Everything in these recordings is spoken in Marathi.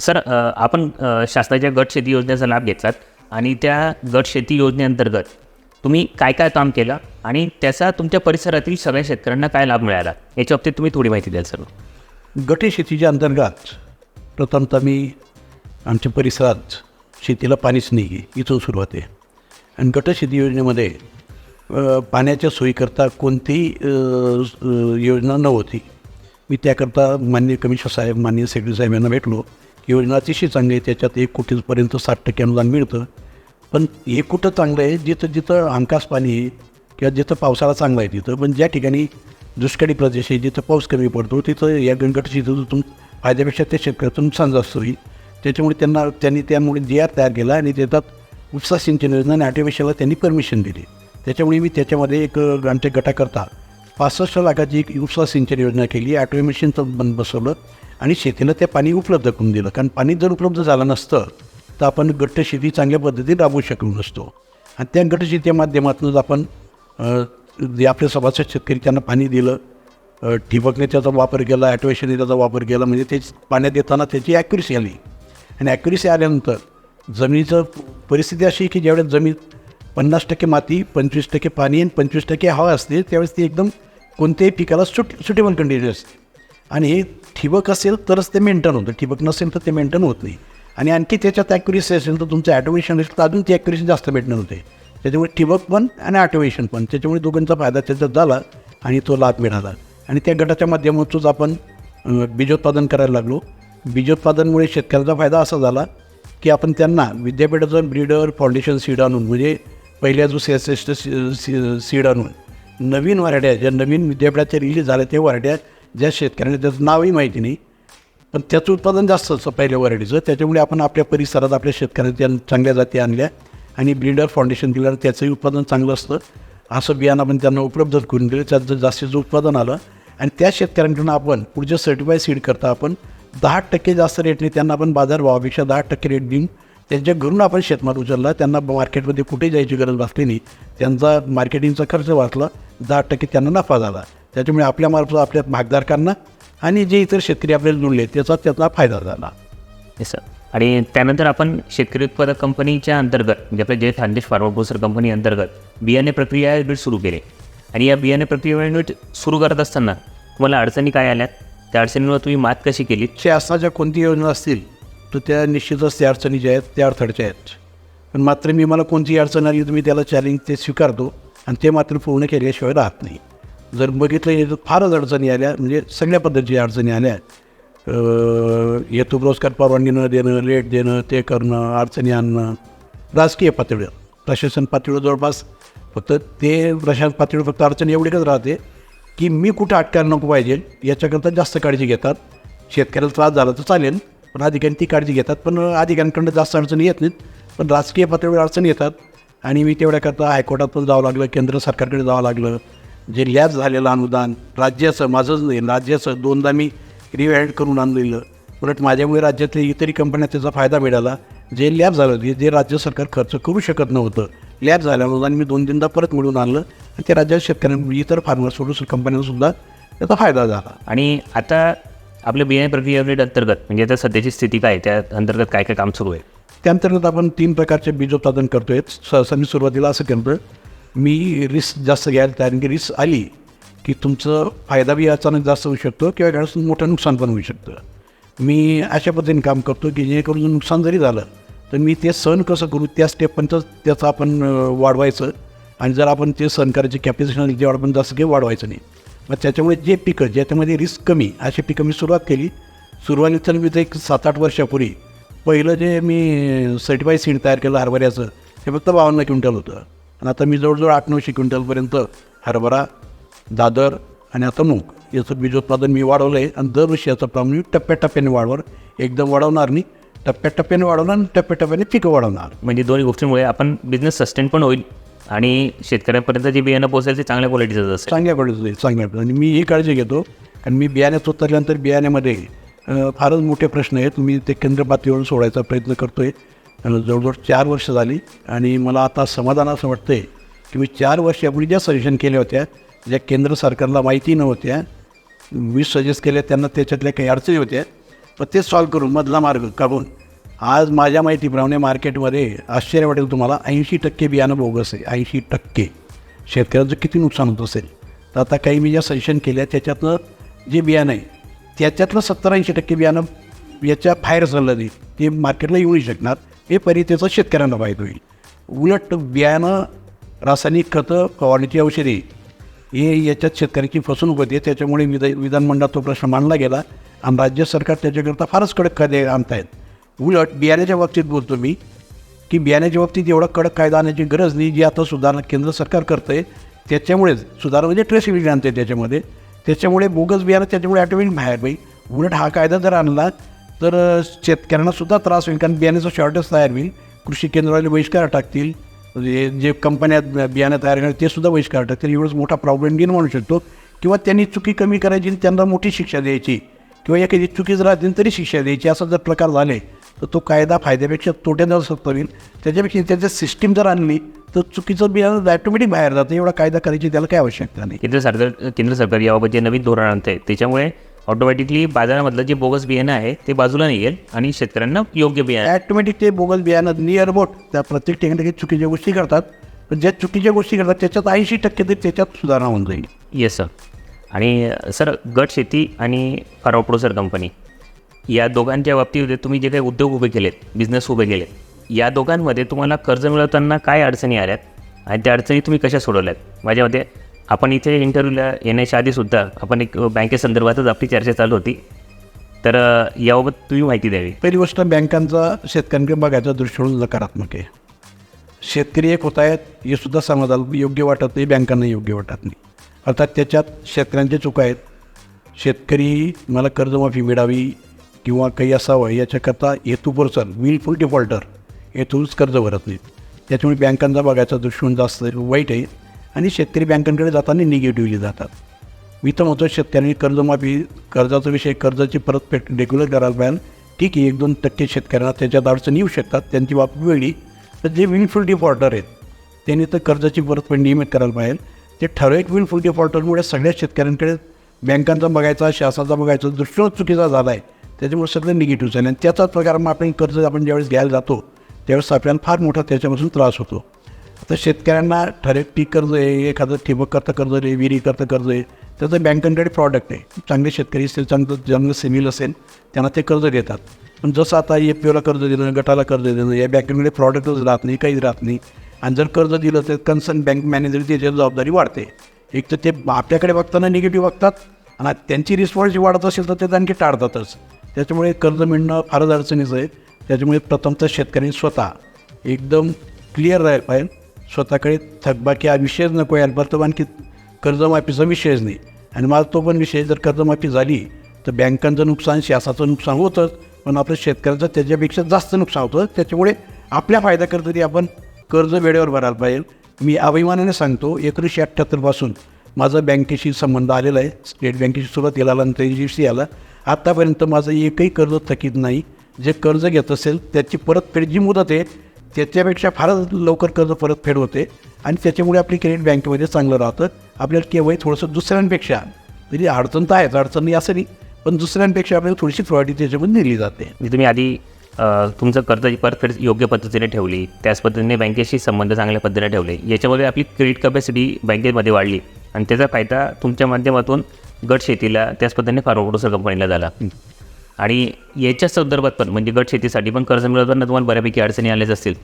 सर आपण शासनाच्या गट शेती योजनेचा लाभ घेतलात आणि त्या गट शेती योजनेअंतर्गत तुम्ही काय काय काम केलं आणि त्याचा तुमच्या परिसरातील सगळ्या शेतकऱ्यांना काय लाभ मिळाला? याच्या बाबतीत तुम्ही थोडी माहिती द्याल सर. गट शेतीच्या अंतर्गत प्रथमतः मी आमच्या परिसरात शेतीला पाणीच नाही इथून सुरुवात आहे. आणि गट शेती योजनेमध्ये पाण्याच्या सोयीकरता कोणतीही योजना नव्हती. मी त्याकरता माननीय कमिशनर साहेब माननीय सेक्रेटरी साहेब यांना भेटलो. योजना अतिशय चांगली आहे त्याच्यात एक कोटीपर्यंत साठ टक्के अनुदान मिळतं. पण हे कुठं चांगलं आहे? जिथं जिथं हमखास पाणी आहे किंवा जिथं पावसाळा चांगला आहे तिथं. पण ज्या ठिकाणी दुष्काळी प्रदेश आहे जिथं पाऊस कमी पडतो तिथं या गणगट शेतीतून फायद्यापेक्षा त्या शेतकऱ्याचं नुकसान जास्त होईल. त्याच्यामुळे त्यांना त्यांनी त्यामुळे जी आर तयार केला आणि त्याच्यात उपसा सिंचन योजना आणि आठव्याशाला त्यांनी परमिशन दिली. त्याच्यामुळे मी त्याच्यामध्ये एक आमच्या गटाकरता पासष्ट लाखाची एक उपसा सिंचन योजना केली. आठवे मशीनचं बंद बसवलं. आणि शेतीला ते पाणी उपलब्ध करून दिलं. कारण पाणी जर उपलब्ध झालं नसतं तर आपण गट्ट शेती चांगल्या पद्धतीने राबवू शकलो नसतो. आणि त्या गट शेतीच्या माध्यमातूनच आपण जे आपले सभासद शेतकरी त्यांना पाणी दिलं ठिबकने त्याचा वापर केला ॲटोवेशनने त्याचा वापर केला म्हणजे ते पाण्यात देताना त्याची ॲक्युरेसी आली. आणि ॲक्युरेसी आल्यानंतर जमिनीचं परिस्थिती अशी की ज्यावेळेस जमीन पन्नास टक्के माती पंचवीस टक्के पाणी आणि पंचवीस टक्के हवा असते त्यावेळेस ती एकदम कोणत्याही पिकाला सुट सुटेबल कंडिशन असते. आणि हे ठिबक असेल तरच ते मेंटेन होतं ठिबक नसेल तर ते मेंटेन होत नाही आणि आणखी त्याच्यात ॲक्युरेसी असेल तर तुमचं ॲटोवेशन असेल तर अजून ती ॲक्युरेसी जास्त मेंटेन होते त्याच्यामुळे ठिबक पण आणि ॲटोवेशन पण त्याच्यामुळे दोघांचा फायदा त्याच्यात झाला आणि तो लाभ मिळाला आणि त्या गटाच्या माध्यमातूनच आपण बीजोत्पादन करायला लागलो बीजोत्पादनमुळे शेतकऱ्याचा फायदा असा झाला की आपण त्यांना विद्यापीठाचं ब्रीडर फाउंडेशन सीड आणून म्हणजे पहिल्या जो श्रेष्ठ सीड आणून नवीन वारड्या ज्या नवीन विद्यापीठाच्या रिलीज झाल्या त्या वराड्या ज्या शेतकऱ्यांना त्याचं नावही माहिती नाही पण त्याचं उत्पादन जास्त असतं पहिल्या व्हरायटीचं त्याच्यामुळे आपण आपल्या परिसरात आपल्या शेतकऱ्यांच्या चांगल्या जाती आणल्या आणि ब्रीडर फाउंडेशन दिल्यानं त्याचंही उत्पादन चांगलं असतं. असं बियाणं आपण त्यांना उपलब्ध करून दिलं त्याचं जास्तीचं उत्पादन आलं आणि त्या शेतकऱ्यांकडून आपण पुढच्या सर्टिफाय सीड करता आपण दहा टक्के जास्त रेटने त्यांना आपण बाजार भावापेक्षा दहा टक्के रेट देऊन त्यांच्या घरून आपण शेतमाल उचलला. त्यांना मार्केटमध्ये कुठे जायची गरज भासली नाही. त्यांचा मार्केटिंगचा खर्च वाचला दहा टक्के त्यांना नफा झाला. त्याच्यामुळे आपल्यामार्फत आपल्या भागधारकांना आणि जे इतर शेतकरी आपल्याला जुळले त्याचा त्याचा फायदा झाला. सर आणि त्यानंतर आपण शेतकरी उत्पादक कंपनीच्या अंतर्गत म्हणजे आपल्या जे खानदेश फार्मा प्रोसेसर कंपनी अंतर्गत बियाणे प्रक्रिया युनिट सुरू केले. आणि या बियाणे प्रक्रिया युनिट सुरू करत असताना तुम्हाला अडचणी काय आल्यात? त्या अडचणींवर तुम्ही मात कशी केली शासनाच्या कोणती योजना असतील तर त्या निश्चितच त्या अडचणी ज्या आहेत त्या अडथळच्या आहेत. पण मात्र मी मला कोणतीही अडचण आली तर मी त्याला चॅलेंज ते स्वीकारतो आणि ते मात्र पूर्ण केल्याशिवाय राहत नाही. जर बघितलं तर फारच अडचणी आल्या. म्हणजे सगळ्या पद्धतीच्या अडचणी आल्या. येतो पुरस्कार परवानगी न देणं लेट देणं ते करणं अडचणी आणणं. राजकीय पातळीवर. प्रशासन पातळीवर जवळपास फक्त ते प्रशासन पातळीवर फक्त अडचण एवढीच राहते की मी कुठं अटकायला नको पाहिजे याच्याकरता जास्त काळजी घेतात. शेतकऱ्याला त्रास झाला तर चालेल पण अधिकारी ती काळजी घेतात. पण अधिकाऱ्यांकडनं जास्त अडचणी येत नाहीत पण राजकीय पातळीवर अडचणी येतात. आणि मी तेवढ्याकरता हायकोर्टात पण जावं लागलं केंद्र सरकारकडे जावं लागलं. जे लॅब झालेलं अनुदान राज्याचं माझंच नाही राज्याचं दोनदा मी रिव्हॅल्ड करून आणलेलं. उलट माझ्यामुळे राज्यातल्या इतरही कंपन्या त्याचा फायदा मिळाला. जे लॅब झालं ते जे राज्य सरकार खर्च करू शकत नव्हतं लॅब झाल्यामुळे आणि मी दोन तीनदा परत मिळून आणलं आणि ते राज्यात शेतकऱ्यांना इतर फार्मर सोडून कंपन्यांनासुद्धा त्याचा फायदा झाला. आणि आता आपल्या बियाणे प्रक्रिया युनिट अंतर्गत म्हणजे आता सध्याची स्थिती काय त्या अंतर्गत काय काय काम सुरू आहे? त्याअंतर्गत आपण तीन प्रकारचे बीजोत्पादन करतो आहे सहसा मी सुरुवातीला असं करतो मी रिस्क जास्त घ्यायला तयार की रिस्क आली की तुमचं फायदा बी अचानक जास्त होऊ शकतो किंवा गाडीतून मोठं नुकसान पण होऊ शकतं. मी अशा पद्धतीने काम करतो की जेणेकरून नुकसान जरी झालं तर मी ते सहन कसं करू? त्या स्टेपपर्यंत त्याचं आपण वाढवायचं. आणि जर आपण ते सहन करायची कॅपॅसिटी नाही जेवढं पण जास्त काही वाढवायचं नाही. मग त्याच्यामुळे जे पिकं ज्याच्यामध्ये रिस्क कमी अशी पिकं मी सुरुवात केली. सुरुवातीचं मी ते एक सात आठ वर्षापूर्वी पहिलं जे मी सर्टिफाईड सीड तयार केलं हरभऱ्याचं ते फक्त बावन्न क्विंटल होतं. आणि आता मी जवळजवळ आठ नऊशे क्विंटलपर्यंत हरभरा दादर आणि आता मूग याचं बीजोत्पादन मी वाढवलं आहे आणि दरवर्षी याचं प्रमाण मी टप्प्याटप्प्याने वाढवर एकदम वाढवणार नाही. टप्प्याटप्प्याने वाढवणार आणि टप्प्याटप्प्याने पिकं वाढवणार. म्हणजे दोन्ही गोष्टींमुळे आपण बिझनेस सस्टेन पण होईल आणि शेतकऱ्यांपर्यंत जे बियाणं पोहोचेल ते चांगल्या क्वालिटीचं असेल चांगल्या क्वालिटीचं चांगल्या आणि मी ही काळजी घेतो कारण मी बियाण्यात उतरल्यानंतर बियाण्यामध्ये फारच मोठे प्रश्न आहेत. मी ते केंद्र पातळीवर सोडायचा प्रयत्न करतो आहे जवळजवळ चार वर्ष झाली. आणि मला आता समाधान असं वाटतं आहे की मी चार वर्षापूर्वी ज्या सजेशन केल्या होत्या ज्या केंद्र सरकारला माहिती नव्हत्या. मी सजेस्ट केल्या त्यांना त्याच्यातल्या काही अडचणी होत्या. पण ते सॉल्व करून मधला मार्ग काढून आज माझ्या माहितीप्रमाणे मार्केटमध्ये आश्चर्य वाटेल तुम्हाला. ऐंशी टक्के बियाणं बोगस आहे. ऐंशी टक्के. शेतकऱ्याचं किती नुकसान होत असेल? तर आता काही मी ज्या सजेशन केल्या त्याच्यातनं जे बियाणं आहे त्याच्यातलं सत्तर ऐंशी टक्के बियाणं याच्या फायर चाललं नाही. ते मार्केटला येऊ नाही शकणार. हे परी त्याचं शेतकऱ्यांना फायदा होईल. उलट बियाणं रासायनिक खतं फवारणीची औषधे हे याच्यात शेतकऱ्याची फसवणूक होते. त्याच्यामुळे विध विधानमंडळात तो प्रश्न मांडला गेला. आणि राज्य सरकार त्याच्याकरता फारच कडक कायदे आणतायत. उलट बियाण्याच्या बाबतीत बोलतो मी की बियाण्याच्या बाबतीत एवढा कडक कायदा आणण्याची गरज नाही. जी आता सुधारणा केंद्र सरकार करतं आहे त्याच्यामुळेच सुधारणा म्हणजे ट्रेसिबिलिटी आणते त्याच्यामध्ये. त्याच्यामुळे बोगस बियाणं त्याच्यामुळे ऑटोमॅटिक बाहेर बाई उलट हा कायदा जर आणला तर शेतकऱ्यांनासुद्धा शेतकऱ्यांना सुद्धा त्रास होईल कारण बियाण्याचं शॉर्टेज तयार होईल. कृषी केंद्रावाले बहिष्कार टाकतील म्हणजे जे जे कंपन्या बियाणं तयार करणार ते सुद्धा बहिष्कार टाकतील एवढंच मोठा प्रॉब्लेम घेऊन म्हणू शकतो. किंवा त्यांनी चुकी कमी करायची त्यांना मोठी शिक्षा द्यायची. किंवा एखादी चुकी जर राहतील तरी शिक्षा द्यायची. असा जर प्रकार झाले तर तो कायदा फायद्यापेक्षा तोट्यानं सक्त होईल. त्याच्यापेक्षा त्याची सिस्टीम जर आणली तर चुकीचं बियाणं ऑटोमॅटिक बाहेर जातं. एवढा कायदा करायची त्याला काय आवश्यकता नाही. केंद्र सरकार केंद्र सरकार याबाबत जे नवीन धोरण आणत आहे त्याच्यामुळे ऑटोमॅटिकली बाजारामधलं जे बोगस बियाणं आहे ते बाजूला निघेल आणि शेतकऱ्यांना योग्य बियाणं. ॲटोमॅटिक ते बोगस बियाणं नियर बोट त्या प्रत्येक ठिकाणी काही चुकीच्या गोष्टी करतात. पण ज्या चुकीच्या गोष्टी करतात त्याच्यात ऐंशी टक्के तरी त्याच्यात सुधारणा होऊन जाईल. येस सर आणि सर गट शेती आणि फार्मा प्रोसेसर कंपनी या दोघांच्या बाबतीमध्ये तुम्ही जे काही उद्योग उभे केलेत बिझनेस उभे केलेत या दोघांमध्ये तुम्हाला कर्ज मिळवताना काय अडचणी आल्यात आणि त्या अडचणी तुम्ही कशा सोडवल्यात? माझ्या मते आपण इथे इंटरव्ह्यूला येण्याच्या आधीसुद्धा आपण एक बँकेसंदर्भातच आपली चर्चा चालू होती. तर याबाबत तुम्ही माहिती द्यावी. पहिली गोष्ट बँकांचा शेतकऱ्यांकडे बघायचा दृष्टिकोन नकारात्मक आहे. शेतकरी एक होत आहेत हे सुद्धा समाजाला योग्य वाटत नाही बँकांना योग्य वाटत नाही. अर्थात त्याच्यात शेतकऱ्यांच्या चुका आहेत. शेतकरी मला कर्जमाफी मिळावी किंवा काही असावं याच्याकरता हेतुपुरसर विलफुल डिफॉल्टर येथूनच कर्ज भरत नाहीत. त्याच्यामुळे बँकांचा बघायचा दृष्टिकोन जास्त वाईट आहे. आणि शेतकरी बँकांकडे जाताना निगेटिव्हली जातात. मी तर म्हणतो शेतकऱ्यांनी कर्जमाफी कर्जाचा विषय कर्जाची परतफेड रेग्युलर करायला पाहिजे. ठीक आहे एक दोन टक्के शेतकऱ्यांना त्याच्यात अडचणी येऊ शकतात त्यांची बाब वेळी तर जे विनफुल डिफॉल्टर आहेत त्यांनी तर कर्जाची परतफेड नियमित करायला पाहिजे. ते ठराविक विनफुल डिफॉल्टरमुळे सगळ्या शेतकऱ्यांकडे बँकांचा बघायचा शासनाचा बघायचा दृष्टिकोन चुकीचा झाला आहे त्याच्यामुळे सगळं निगेटिव्ह झालं आणि त्याचाच प्रकार मग आपण कर्ज आपण ज्यावेळेस घ्यायला जातो त्यावेळेस आपल्याला फार मोठा त्याच्यापासून त्रास होतो. तर शेतकऱ्यांना ठरे पीक कर्ज आहे एखादं ठिबक करता कर्ज आहे विहिरी करता कर्ज आहे त्याचं बँकांकडे प्रॉडक्ट आहे. चांगले शेतकरी असतील चांगलं चांगलं सिमिल असेल त्यांना ते कर्ज देतात. पण जसं आता ए पी ओला कर्ज देणं गटाला कर्ज देणं या बँकांकडे प्रॉडक्टच राहत नाही काहीच राहत नाही. आणि जर कर्ज दिलं तर कन्सर्न बँक मॅनेजर त्याची जबाबदारी वाढते. एक तर ते आपल्याकडे बघताना निगेटिव्ह बघतात आणि त्यांची रिस्पॉन्सिबिलिटी वाढत असेल तर ते आणखी टाळतातच. त्याच्यामुळे कर्ज मिळणं फारच अडचणीचं आहे. त्याच्यामुळे प्रथमतः शेतकऱ्यांनी स्वतः एकदम क्लिअर राहायला पाहिजे स्वतःकडे थकबाकी हा विषयच नको यायला पाहिजे आणखी कर्जमाफीचा विषयच नाही. आणि माझा तो पण विषय जर कर्जमाफी झाली तर बँकांचं नुकसान शासाचं नुकसान होतंच. पण आपल्या शेतकऱ्याचं त्याच्यापेक्षा जास्त नुकसान होतं. त्याच्यामुळे आपल्या फायद्याकरता तरी आपण कर्ज वेळेवर भरायला पाहिजे. मी अभिमानाने सांगतो एकोणीसशे अठ्ठ्याहत्तरपासून माझा बँकेशी संबंध आलेला आहे. स्टेट बँकेशी सुरुवात आला आणि एच सी आला आत्तापर्यंत माझं एकही कर्ज थकीत नाही. जे कर्ज घेत असेल त्याची परतफेड जी मुदत आहे त्याच्यापेक्षा फारच लवकर कर्ज परतफेड होते आणि त्याच्यामुळे आपली क्रेडिट बँकेमध्ये चांगलं राहतं. आपल्याला केव्हाही थोडंसं दुसऱ्यांपेक्षा तरी अडचण तर आहेच अडचण नाही असं नाही. पण दुसऱ्यांपेक्षा आपल्याला थोडीशी प्रायोरिटी त्याच्यामध्ये दिली जाते. म्हणजे तुम्ही आधी तुमचं कर्जाची परतफेड योग्य पद्धतीने ठेवली त्याच पद्धतीने बँकेशी संबंध चांगल्या पद्धतीने ठेवले याच्यामध्ये आपली क्रेडिट कपॅसिटी बँकेमध्ये वाढली आणि त्याचा फायदा तुमच्या माध्यमातून गट शेतीला त्याच पद्धतीने फार्मा प्रोड्युसर कंपनीला झाला. आणि याच्या संदर्भात पण म्हणजे गट शेतीसाठी पण कर्ज मिळवताना तुम्हाला बऱ्यापैकी अडचणी आल्याच असतील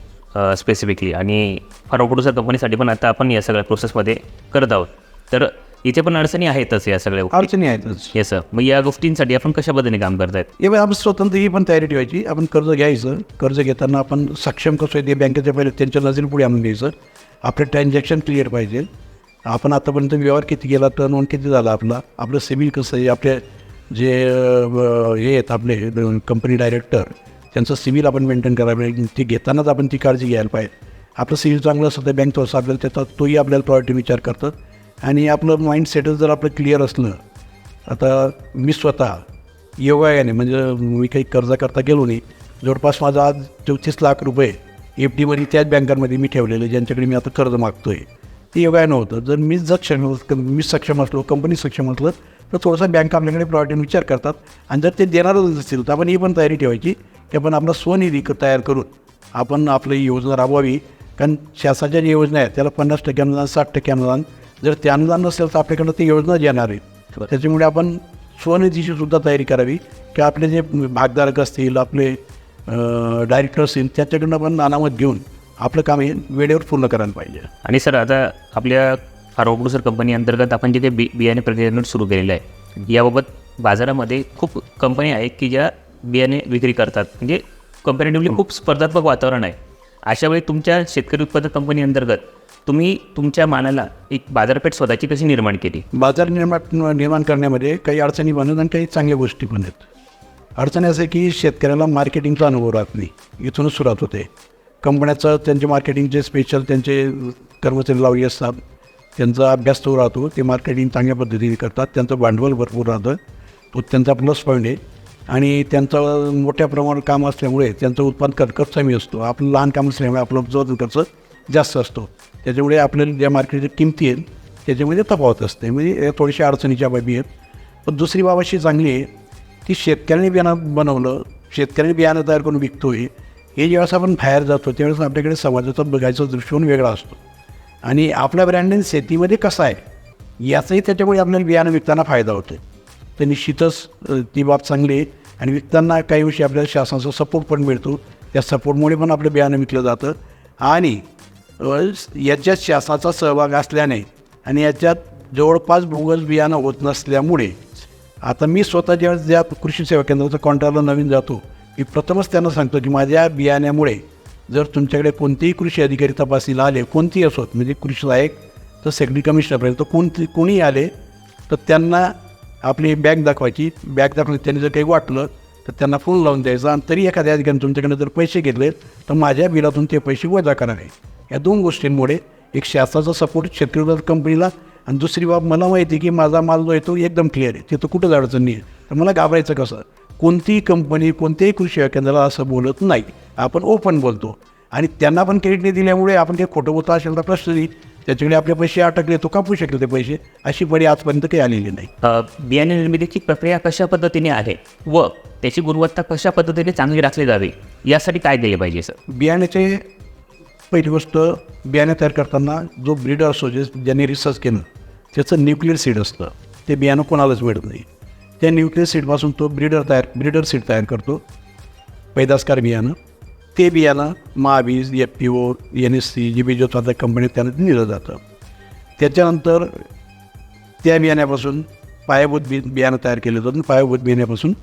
स्पेसिफिकली आणि फार्मा प्रोड्युसर कंपनीसाठी पण आता आपण या सगळ्या प्रोसेसमध्ये करत आहोत. तर इथे पण अडचणी आहेतच या सगळ्या अडचणी आहेतच. येस सर मग या गोष्टींसाठी आपण कशा पद्धतीने काम करतायत? बघ, आपण स्वतंत्र ही पण तयारी ठेवायची. आपण कर्ज घ्यायचं. कर्ज घेताना आपण सक्षम कसं आहे ते बँकेच्या पहिले त्यांच्या नजरेपुढे आणून द्यायचं. आपलं ट्रान्झॅक्शन क्लिअर पाहिजे. आपण आतापर्यंत व्यवहार किती गेला टर्न किती झाला आपला? आपलं सिबिल कसं आहे? आपले जे हे आहेत आपले कंपनी डायरेक्टर त्यांचं सिव्हिल आपण मेंटेन करायला पाहिजे. ती घेतानाच आपण ती काळजी घ्यायला पाहिजे. आपलं सिव्हिल चांगलं असतं तर बँक थोडंसं आपल्याला त्याचा तोही आपल्याला प्रायोरिटी विचार करतं आणि आपलं माइंड सेटल जर आपलं क्लिअर असलं आता मी स्वतः योगायाने म्हणजे मी काही कर्ज करता गेलो नाही जवळपास माझा आज चौतीस लाख रुपये एफ डीमध्ये त्याच बँकांमध्ये मी ठेवलेले ज्यांच्याकडे मी आता कर्ज मागतो आहे ते योगाय नव्हतं. जर मीच जर क्षम मी सक्षम असलो कंपनी सक्षम असलं तर थोडासा बँक आपल्याकडे प्रायव्हेट विचार करतात. आणि जर ते देणारच असतील तर आपण ही पण तयारी ठेवायची. की आपण आपला स्वनिधी क- तयार करून आपण आपली योजना राबवावी. कारण शासनाच्या ज्या योजना आहेत त्याला पन्नास टक्के अनुदान साठ टक्के अनुदान. जर ते अनुदान नसेल तर आपल्याकडं ते योजना येणार आहेत त्याच्यामुळे आपण स्वनिधीची सुद्धा तयारी करावी. की आपले जे भागधारक असतील आपले डायरेक्टर असतील त्याच्याकडनं आपण अनामत घेऊन आपलं काम हे वेळेवर पूर्ण करायला पाहिजे. आणि सर आता आपल्या फार्मा कंपनी अंतर्गत आपण जे काही बी बियाणे प्रक्रिया सुरू केलेलं आहे याबाबत बाजारामध्ये खूप कंपन्या आहेत की ज्या बियाणे विक्री करतात. म्हणजे कंपॅरेटिव्हली खूप स्पर्धात्मक वातावरण आहे. अशा वेळी तुमच्या शेतकरी उत्पादक कंपनी अंतर्गत तुम्ही तुमच्या मालाला एक बाजारपेठ स्वतःची कशी निर्माण केली? बाजार निर्माण निर्माण करण्यामध्ये काही अडचणी बनत आणि काही चांगल्या गोष्टी पण आहेत. अडचणी असं आहे की शेतकऱ्याला मार्केटिंगचा अनुभव राहत नाही. इथूनच सुरुवात होते. कंपन्याचं त्यांचे मार्केटिंगचे स्पेशल त्यांचे कर्मचारी लावली असतात त्यांचा अभ्यास तो राहतो ते मार्केटिंग चांगल्या पद्धतीने करतात त्यांचं भांडवल भरपूर राहतं तो त्यांचा प्लस पॉईंट आहे. आणि त्यांचं मोठ्या प्रमाणात काम असल्यामुळे त्यांचं उत्पादन खर्च कमी असतो. आपलं लहान काम असल्यामुळे आपलं उत्पादन खर्च जास्त असतो. त्याच्यामुळे आपल्याला ज्या मार्केटच्या किमती आहेत त्याच्यामध्ये तफावत असते. म्हणजे या थोड्याशा अडचणीच्या बाबी आहेत. पण दुसरी बाब अशी चांगली आहे की शेतकऱ्यांनी बियाणं बनवलं शेतकऱ्यांनी बियाणं तयार करून विकतो आहे हे ज्यावेळेस आपण बाहेर जातो त्यावेळेस आपल्याकडे समाजाचा बघायचा दृष्टिकोन वेगळा असतो. आणि आपल्या ब्रँडेन शेतीमध्ये कसं आहे याचाही त्याच्यामुळे आपल्याला बियाणं विकताना फायदा होतो तर निश्चितच ती बाब चांगली आहे. आणि विकताना काही विषयी आपल्याला शासनाचा सपोर्ट पण मिळतो. त्या सपोर्टमुळे पण आपलं बियाणं विकलं जातं. आणि याच्यात शासनाचा सहभाग असल्याने आणि याच्यात जवळपास बोगस बियाणं होत नसल्यामुळे आता मी स्वतः ज्यावेळेस ज्या कृषी सेवा केंद्राचा कॉन्ट्रॅक्टला नवीन जातो मी प्रथमच त्यांना सांगतो की माझ्या बियाण्यामुळे जर तुमच्याकडे कोणतेही कृषी अधिकारी तपासणीला आले कोणतेही असोत म्हणजे कृषी सहाय्यक तर सेक्रेटरी कमिशनरपर्यंत कोणती कोणीही आले तर त्यांना आपली बॅग दाखवायची. बॅग दाखवली त्यांनी जर काही वाटलं तर त्यांना फोन लावून द्यायचा. आणि तरी एखाद्या अधिकाऱ्याने तुमच्याकडे जर पैसे घेतले तर माझ्या बिलातून ते पैसे वजा करावे या दोन गोष्टींमुळे एक शासनाचा सपोर्ट शेतकरी कंपनीला आणि दुसरी बाब मला माहिती आहे की माझा माल जो आहे तो एकदम क्लिअर आहे. तिथं कुठंच अडचण नाही आहे. तर मला घाबरायचं कसं? कोणतीही कंपनी कोणत्याही कृषी सेवा केंद्राला असं बोलत नाही. आपण ओपन बोलतो. आणि त्यांना पण क्रेडिट नाही दिल्यामुळे आपण काही खोटं बोलतो असेल तर प्रश्न नाही. त्याच्याकडे आपले पैसे अटकले तो कापू शकेल ते पैसे. अशी बळी आजपर्यंत काही आलेली नाही. बियाणे निर्मितीची प्रक्रिया कशा पद्धतीने आहे व त्याची गुणवत्ता कशा पद्धतीने चांगली राखली जावी यासाठी काय केले पाहिजे सर? बियाण्याचे पहिली गोष्ट बियाणे तयार करताना जो ब्रीडर असतो जे ज्यांनी रिसर्च केलं त्याचं न्यूक्लिअर सीड असतं. ते बियाणं कोणालाच मिळत नाही. त्या न्यूक्लियस सीडपासून तो ब्रीडर तयार ब्रीडर सीड तयार करतो पैदासकार बियाणं. ते बियाणं Mahabeej F P O N S C G B जो आता कंपनीत त्यांना दिलं जातं. त्याच्यानंतर त्या बियाण्यापासून पायाभूत बी बियाणं तयार केलं जातं. पायाभूत बियाण्यापासून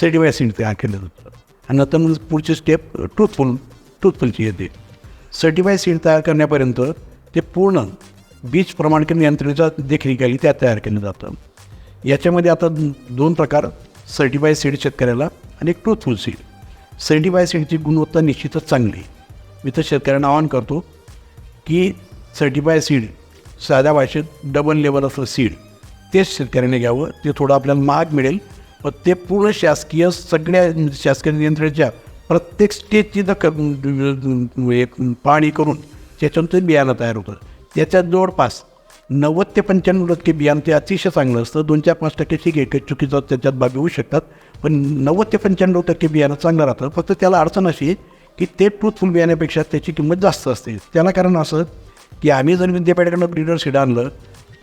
सर्टिफाय सीड तयार केलं जातं. आणि नंतर मग पुढची स्टेप ट्रूथफुल ट्रूथफुलची येते. सर्टिफाय सीड तयार करण्यापर्यंत ते पूर्ण बीज प्रमाणकरण यंत्रणेच्या देखरेखीखाली त्या तयार केलं जातं. याच्यामध्ये आता दोन प्रकार सर्टिफाय सीड शेतकऱ्याला आणि एक ट्रूथफुल सीड सर्टिफाय सीडची गुणवत्ता निश्चितच चांगली मी तर शेतकऱ्यांना आवाहन करतो की सर्टिफाय सीड साध्या भाषेत डबल लेवल असलं सीड तेच शेतकऱ्याने घ्यावं ते थोडं आपल्याला महाग मिळेल पण ते पूर्ण शासकीय सगळ्या शासकीय यंत्रणेच्या प्रत्येक स्टेजची दखल एक पाणी करून त्याच्यातून ते बियाणं तयार होतं त्याच्यात जवळपास नव्वद ते पंच्याण्णव टक्के बियाणं ते अतिशय चांगलं असतं. दोन चार पाच टक्के ठीक आहे चुकीचं त्याच्यात बाबी होऊ शकतात. पण नव्वद ते पंच्याण्णव टक्के बियाणं चांगलं राहतं. फक्त त्याला अडचण अशी की ते ट्रूथफुल बियाण्यापेक्षा त्याची किंमत जास्त असते. त्याला कारण असं की आम्ही जर विद्यापीठाकडनं ब्रिडर सीड आणलं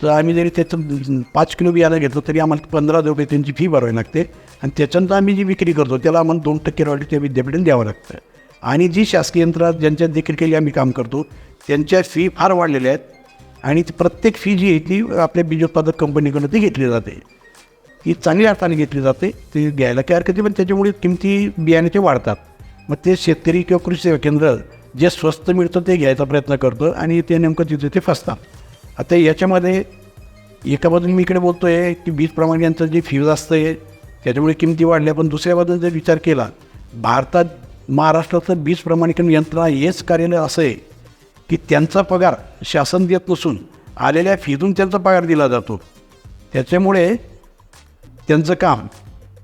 तर आम्ही जरी त्याचं पाच किलो बियाणं घेतलं तरी आम्हाला पंधरा रुपये त्यांची फी भरावी लागते. आणि त्याच्यानंतर आम्ही जी विक्री करतो त्याला आम्हाला दोन टक्के रॉयल्टी त्या विद्यापीठाने द्यावं लागतं. आणि जी शासकीय यंत्रात ज्यांच्या देखरेखीखाली आम्ही काम करतो त्यांच्या फी फार वाढलेल्या आहेत. आणि ती प्रत्येक फी जी आहे ती आपल्या बीज उत्पादक कंपनीकडून ती घेतली जाते. ही चांगल्या अर्थाने घेतली जाते. ती घ्यायला काही हरकत नाही, पण त्याच्यामुळे किमती बियाण्याचे वाढतात. मग ते शेतकरी किंवा कृषी सेवा केंद्र जे स्वस्त मिळतं ते घ्यायचा प्रयत्न करतं आणि ते नेमकं तिथे ते फसतात. आता याच्यामध्ये एका बाजूने मी इकडे बोलतो आहे की बीज प्रमाण यांचं जे फी जास्त आहे त्याच्यामुळे किमती वाढल्या पण दुसऱ्या बाजूने जर विचार केला भारतात महाराष्ट्राचं बीज प्रमाणीकरण यंत्रणा हेच कार्यालय असं आहे की त्यांचा पगार शासन देत नसून आलेल्या फीतून त्यांचा पगार दिला जातो. त्याच्यामुळे त्यांचं काम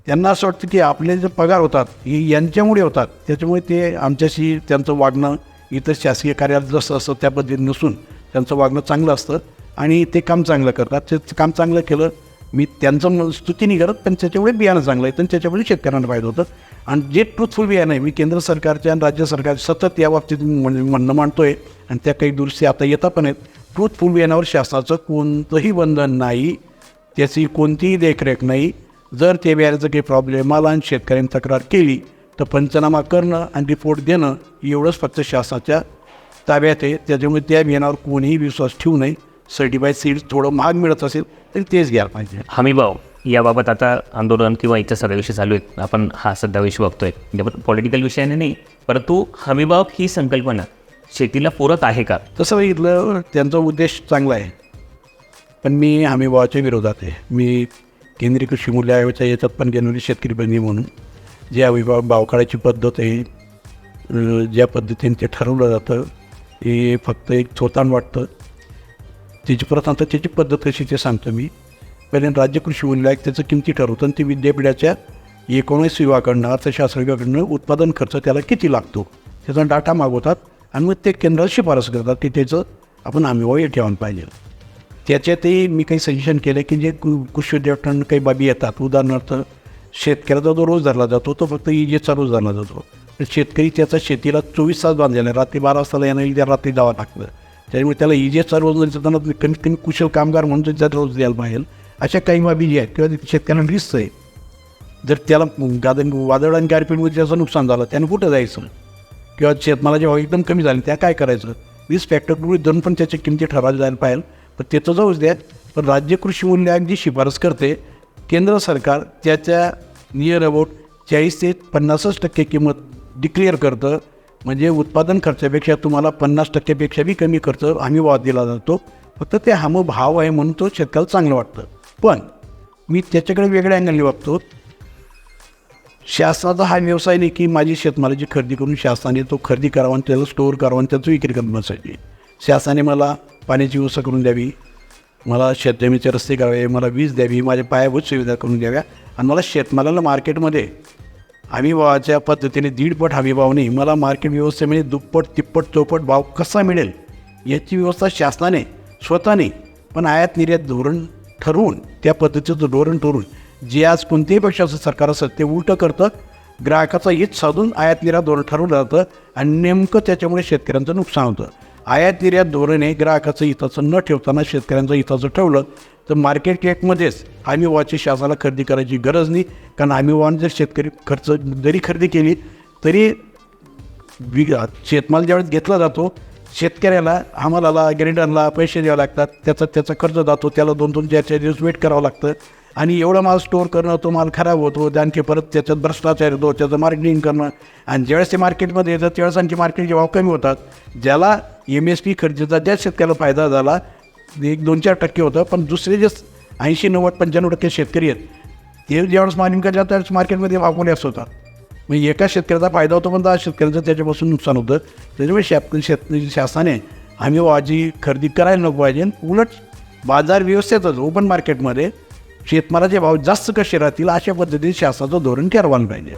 त्यांना असं वाटतं की आपले जे पगार होतात हे यांच्यामुळे होतात. त्याच्यामुळे ते आमच्याशी त्यांचं वागणं इतर शासकीय कार्यालयात जसं असं त्या पद्धतीने नसून त्यांचं वागणं चांगलं असतं आणि ते काम चांगलं करतात. ते काम चांगलं केलं मी त्यांचं स्तुती नाही करत पण त्याच्यामुळे बियाणं चांगलं आहे. आणि त्याच्यामुळे शेतकऱ्यांना फायदा होतं. आणि जे ट्रूथफुल बियाणं आहे मी केंद्र सरकारच्या आणि राज्य सरकार सतत या बाबतीत म्हणणं म्हणणं आहे आणि त्या काही दुरुस्ती आता येता पण आहेत. ट्रूथफुल बियाणावर शासनाचं कोणतंही बंधन नाही. त्याची कोणतीही देखरेख नाही. जर ते बियाण्याचं काही प्रॉब्लेम आला आणि शेतकऱ्यांनी तक्रार केली तर पंचनामा करणं आणि रिपोर्ट देणं एवढंच फक्त शासनाच्या ताब्यात आहे. त्याच्यामुळे त्या बियाणावर कोणीही विश्वास ठेवू नये. सर्टिफाईड सीड्स थोडं महाग मिळत असेल तरी तेच घ्यायला पाहिजे. हमीभाव याबाबत आता आंदोलन किंवा इतर सगळे विषय चालू आहेत. आपण हा सध्या विषय बघतोय. पॉलिटिकल विषयाने नाही परंतु हमीभाव ही संकल्पना. शेतीला पूरक आहे का? तसं बघितलं त्यांचा उद्देश चांगला आहे. पण मी हमीभावाच्या विरोधात आहे. मी केंद्रीय कृषी मूल्य आयोगाच्या याच्यात पण गेलेली शेतकरी बंदी म्हणून. जे हमीभाव भाव काढायची पद्धत आहे ज्या पद्धतीने ते ठरवलं जातं हे फक्त एक थोताण वाटतं. त्याची परत तर त्याची पद्धत कशी ते सांगतो मी. पहिल्यांदा राज्य कृषी मूल्य आयोग त्याचं किमती ठरवतं आणि ते विद्यापीठाच्या एकोणीस विभागाकडनं अर्थशास्त्र विभागाकडनं उत्पादन खर्च त्याला किती लागतो? त्याचा डाटा मागवतात आणि मग ते केंद्रात शिफारस करतात की त्याचं आपण आम्ही हे ठेवायला पाहिजे. त्याच्यातही मी काही सजेशन केलं की जे कृषी उद्योगांना काही बाबी येतात. उदाहरणार्थ शेतकऱ्याचा जो रोज धरला जातो तो फक्त इजेचा रोज धरला जातो. शेतकरी त्याचा शेतीला चोवीस तास बांधलेला आहे. रात्री बारा वाजता येणं त्या रात्री जावं लागतं. त्यामुळे त्याला इजेस रोज जरी त्यांना कमीत कमी कुशल कामगार म्हणून तरी रोज द्यायला पाहिजे अशा काही बाबी ज्या आहेत किंवा शेतकऱ्यांना रिस्क आहे जर त्याला गादन वादळ आणि गारपीटमध्ये त्याचं नुकसान झालं त्यानं कुठं जायचं? किंवा शेतमालाचे भाव एकदम कमी झाले त्या काय करायचं? वीस फॅक्टर दोन पण त्याच्या किमती ठरवल्या जायला पाहिजे पण त्याचं जाऊच द्या. पण राज्य कृषी मूल्य जी शिफारस करते. केंद्र सरकार त्याच्या नियर अबाउट चाळीस ते पन्नासच टक्के किंमत डिक्लेअर करतं. म्हणजे उत्पादन खर्चापेक्षा तुम्हाला पन्नास टक्क्यापेक्षा बी कमी खर्च आम्ही वाद दिला जातो. फक्त ते हम भाव आहे म्हणून तो शेतकऱ्याला चांगलं वाटतं. पण मी त्याच्याकडे वेगळ्या अँगलने बघतो शासनाचा हा व्यवसाय नाही की माझी शेतमालाची खरेदी करून शासनाने तो खरेदी करावा आणि त्याला स्टोअर करावा आणि त्याचं विक्री करण्यासाठी शासनाने मला पाण्याची व्यवस्था करून द्यावी. मला शेतजमीचे रस्ते करावे. मला वीज द्यावी. माझ्या पायाभूत सुविधा करून द्याव्या. आणि मला शेतमालाला मार्केटमध्ये हमीभावाच्या पद्धतीने दीडपट हमीभाव नाही. मला मार्केट व्यवस्थेमध्ये दुप्पट तिप्पट चौपट भाव कसा मिळेल याची व्यवस्था शासनाने स्वतःने पण आयात निर्यात धोरण ठरवून त्या पद्धतीचं धोरण ठरवून जे आज कोणत्याही पक्षाचं सरकार असतं ते उलटं करतं ग्राहकाचा हित साधून आयात निर्यात धोरण ठरवलं जातं आणि नेमकं त्याच्यामुळे शेतकऱ्यांचं नुकसान होतं. आयात निर्यात धोरणे ग्राहकाचं हिताचं न ठेवताना शेतकऱ्यांचं हिताचं ठेवलं तर मार्केट रेटमध्येच हमी वाची शासनाला खरेदी करायची गरज नाही. कारण हमी वाहन जर शेतकरी खर्च जरी खरेदी केली तरी वि शेतमाल ज्यावेळेस घेतला जातो शेतकऱ्याला आम्हाला ग्रेडरला पैसे द्यावे लागतात त्याचा त्याचा खर्च जातो त्याला दोन दोन चार चार दिवस वेट करावं लागतं. आणि एवढा माल स्टोअर करणं तो माल खराब होतो आणखी परत त्याच्यात भ्रष्टाचार येतो त्याचं मार्केटिंग करणं. आणि ज्यावेळेस ते मार्केटमध्ये येतं त्यावेळेस आणखी मार्केटचे भाव कमी होतात. ज्याला एम एस पी खरेदीचा ज्या शेतकऱ्याला फायदा झाला एक दोन चार टक्के होतं पण दुसरे जे ऐंशी नव्वद पंच्याण्णव टक्के शेतकरी आहेत ते ज्यावेळेस मार्निंग करतात त्यावेळेस मार्केटमध्ये वापरले असं होतात. मग एका शेतकऱ्याचा फायदा होतो पण दहा शेतकऱ्याचं त्याच्यापासून नुकसान होतं. त्याच्यामुळे शेत शेत शासनाने आम्ही वाजी खरेदी करायला नको पाहिजे उलट बाजार व्यवस्थेतच ओपन मार्केटमध्ये शेतमालाचे भाव जास्त कसे राहतील अशा पद्धतीने शासनाचं धोरण ठरवायला पाहिजे.